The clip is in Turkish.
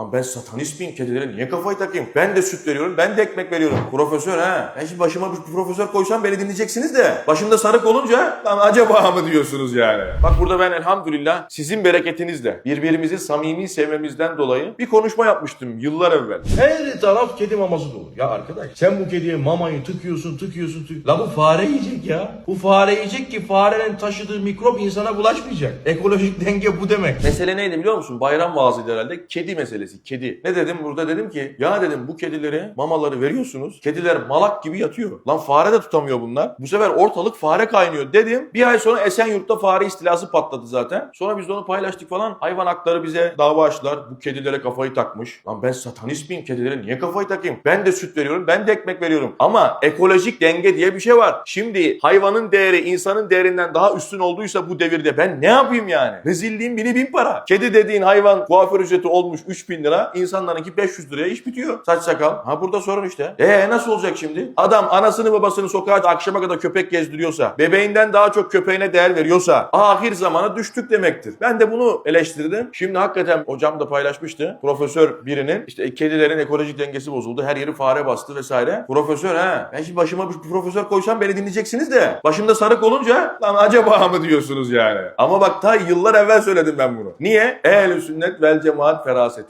Lan ben satanist miyim? Kedilere niye kafayı takayım? Ben de süt veriyorum, ben de ekmek veriyorum. Profesör ha. Ben şimdi başıma bir profesör koysam beni dinleyeceksiniz de. Başımda sarık olunca lan acaba mı diyorsunuz yani? Bak burada ben elhamdülillah sizin bereketinizle, birbirimizi samimi sevmemizden dolayı bir konuşma yapmıştım yıllar evvel. Her taraf kedi maması dolu. Ya arkadaş sen bu kediye mamayı tıkıyorsun tıkıyorsun tıkıyorsun. La bu fare yiyecek ya. Bu fare yiyecek ki farenin taşıdığı mikrop insana bulaşmayacak. Ekolojik denge bu demek. Mesele neydi biliyor musun? Bayram vaazıydı herhalde. Kedi meselesi. Kedi. Ne dedim burada? Dedim ki ya dedim bu kedilere mamaları veriyorsunuz. Kediler malak gibi yatıyor. Lan fare de tutamıyor bunlar. Bu sefer ortalık fare kaynıyor dedim. Bir ay sonra Esenyurt'ta fare istilası patladı zaten. Sonra biz de onu paylaştık falan. Hayvan hakları bize dava açtılar. Bu kedilere kafayı takmış. Lan ben satanist miyim? Kedilere niye kafayı takayım? Ben de süt veriyorum. Ben de ekmek veriyorum. Ama ekolojik denge diye bir şey var. Şimdi hayvanın değeri insanın değerinden daha üstün olduysa bu devirde ben ne yapayım yani? Rezilliğin bini bin para. Kedi dediğin hayvan kuaför ücreti olmuş 3000 lira. İnsanlarınki 500 liraya iş bitiyor. Saç sakal. Ha burada sorun işte. Ee nasıl olacak şimdi? Adam anasını babasını sokağa akşama kadar köpek gezdiriyorsa, bebeğinden daha çok köpeğine değer veriyorsa ahir zamana düştük demektir. Ben de bunu eleştirdim. Şimdi hakikaten hocam da paylaşmıştı. Profesör birinin işte kedilerin ekolojik dengesi bozuldu. Her yeri fare bastı vesaire. Profesör ha. Ben şimdi başıma bir profesör koysam beni dinleyeceksiniz de. Başımda sarık olunca lan acaba mı diyorsunuz yani. Ama bak ta yıllar evvel söyledim ben bunu. Niye? Ehl-i sünnet vel cemaat feraseti.